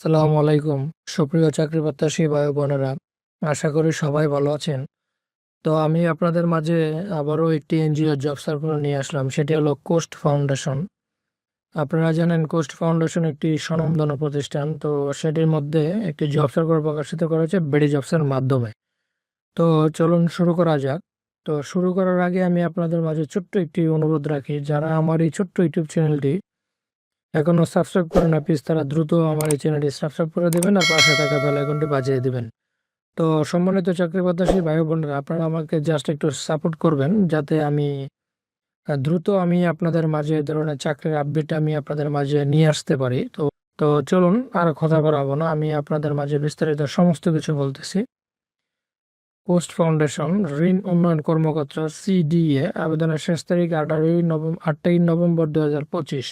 সালামু আলাইকুম। সুপ্রিয় চাকরি প্রত্যাশী ভাই বোনেরা আশা করি সবাই ভালো আছেন। তো আমি আপনাদের মাঝে আবারও একটি এনজিও জব সার্কুলার নিয়ে আসলাম, সেটি হলো কোস্ট ফাউন্ডেশন আপনারা জানেন কোস্ট ফাউন্ডেশন একটি স্বনামধন্য প্রতিষ্ঠান, তো সেটির মধ্যে একটি জব সার্কুলার প্রকাশিত করা হয়েছে বেডি জবসের মাধ্যমে। তো চলুন শুরু করা যাক। তো শুরু করার আগে আমি আপনাদের মাঝে ছোট্ট একটি অনুরোধ রাখি, যারা আমার এই ছোট্ট ইউটিউব চ্যানেলটি এখনও সাবস্ক্রাইব করে না প্লিজ তারা দ্রুত আমার এই চ্যানেলটি সাবস্ক্রাইব করে দেবেন আর পাশে থাকা বেল আইকনটি বাজিয়ে দেবেন। তো সম্মানিত চাকরি প্রত্যাশী ভাই বোনেরা, আপনারা আমাকে জাস্ট একটু সাপোর্ট করবেন যাতে আমি দ্রুত আমি আপনাদের মাঝে এ ধরনের চাকরির আপডেট আমি আপনাদের মাঝে নিয়ে আসতে পারি। তো তো চলুন আর কথা বাড়াবো না, আমি আপনাদের মাঝে বিস্তারিত সমস্ত কিছু বলতেছি। পোস্ট ফাউন্ডেশন, ঋণ উন্নয়ন কর্মকর্তা সিডিএ আবেদনের শেষ তারিখ আঠারোই নভেম্বর আটই নভেম্বর দু হাজার পঁচিশ।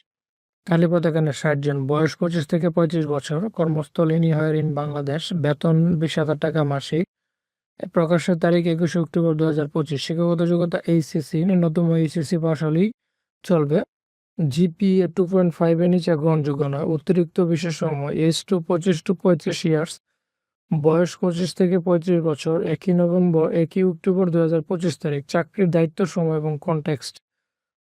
এখানে ষাট জন। বয়স পঁচিশ থেকে পঁয়ত্রিশ বছর। কর্মস্থল ইনি হয় ইন বাংলাদেশ। বেতন বিশ হাজার টাকা মাসিক। প্রকাশের তারিখ একুশে অক্টোবর দু হাজার পঁচিশ। শিক্ষাগত যোগ্যতা এইচএসসি। ন্যূনতম এইচএসসি পাস হলেই চলবে। জিপিএ টু পয়েন্ট ফাইভের নিচে গ্রহণযোগ্য নয়। অতিরিক্ত বিশেষ সময়। এজ টু পঁচিশ টু পঁয়ত্রিশ ইয়ার্স। বয়স পঁচিশ থেকে পঁয়ত্রিশ বছর। একই নভেম্বর, একই অক্টোবর দু হাজার পঁচিশ তারিখ। চাকরির দায়িত্ব, সময় এবং context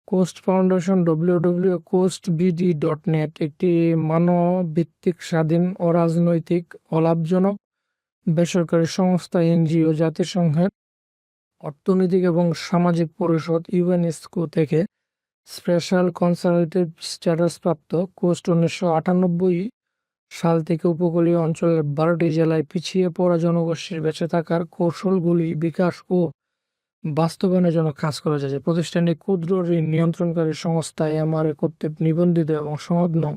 coast foundation WW coast BD dot net একটি মানবভিত্তিক, স্বাধীন অরাজনৈতিক অলাভজনক বেসরকারি সংস্থা, এনজিও, জাতিসংঘের অর্থনৈতিক এবং সামাজিক পরিষদ, ইউএনএসকো থেকে স্পেশাল কনসালটেটিভ স্ট্যাটাস প্রাপ্ত কোস্ট উনিশশো আটানব্বই সাল থেকে উপকূলীয় অঞ্চলের বারোটি জেলায় পিছিয়ে পড়া জনগোষ্ঠীর বেঁচে থাকার কৌশলগুলি বিকাশ ও বাস্তবায়নের জন্য কাজ করা যাচ্ছে প্রতিষ্ঠানটি ক্ষুদ্র ঋণ নিয়ন্ত্রণকারী সংস্থা এমআরএ কর্তৃক নিবন্ধিত এবং সনদ নং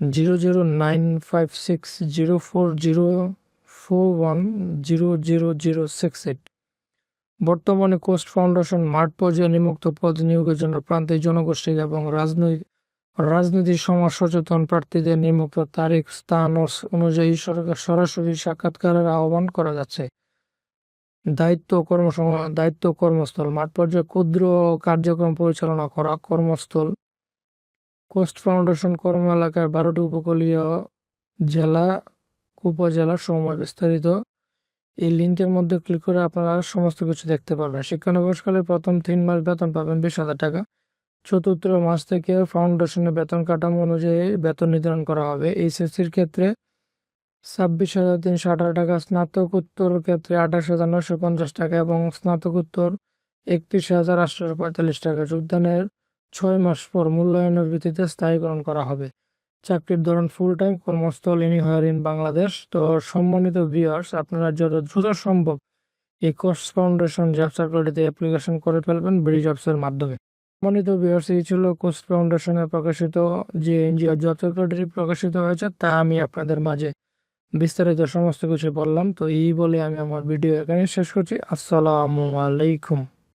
zero zero nine five six zero four zero four one zero zero zero six eight. বর্তমানে কোস্ট ফাউন্ডেশন মাঠ পর্যায়ে নিমুক্ত পদ নিয়োগের জন্য প্রান্তিক জনগোষ্ঠী এবং রাজনৈতিক রাজনীতির সমাজ সচেতন প্রার্থীদের নিমুক্ত তারিখ, স্থান অনুযায়ী সরকার সরাসরি সাক্ষাৎকারের আহ্বান করা যাচ্ছে। দায়িত্ব কর্মসম দায়িত্ব কর্মস্থল। মাঠ পর্যায়ে ক্ষুদ্র কার্যক্রম পরিচালনা করা কর্মস্থল। কোস্ট ফাউন্ডেশন কর্ম এলাকায় বারোটি উপকূলীয় জেলা উপজেলা সময় বিস্তারিত। এই লিঙ্কের মধ্যে ক্লিক করে আপনারা সমস্ত কিছু দেখতে পারবেন। শিক্ষানবর্ষকালে প্রথম তিন মাস বেতন পাবেন বিশ হাজার টাকা। চতুর্থ মাস থেকে ফাউন্ডেশনের বেতন কাঠামো অনুযায়ী বেতন নির্ধারণ করা হবে। এইচএসসির ক্ষেত্রে ছাব্বিশ হাজার তিনশো আঠারো টাকা। স্নাতকোত্তর ক্ষেত্রে আঠাশ হাজার নশো পঞ্চাশ টাকা এবং স্নাতকোত্তর একত্রিশ হাজার আটশো পঁয়তাল্লিশ টাকা। যোগদানের ছয় মাস পর মূল্যায়নের ভিত্তিতে স্থায়ীকরণ করা হবে। চাকরির ধরন ফুল টাইম কর্মস্থল ইনি হায়ার ইন বাংলাদেশ। তো সম্মানিত ভিউয়ার্স আপনারা যত দ্রুত সম্ভব এই কোর্স ফাউন্ডেশন জব সার্কুলারিতে অ্যাপ্লিকেশন করে ফেলবেন ব্রিজ জবসের মাধ্যমে। সম্মানিত ভিউয়ার্স এই ছিল কোর্স ফাউন্ডেশনে প্রকাশিত যে এনজিও জব সার্কুলারি প্রকাশিত হয়েছে, তা আমি আপনাদের মাঝে বিস্তারিত সমস্ত কিছু বললাম। তো এই বলে আমি আমার ভিডিও এখানে শেষ করছি। আসসালামু আলাইকুম।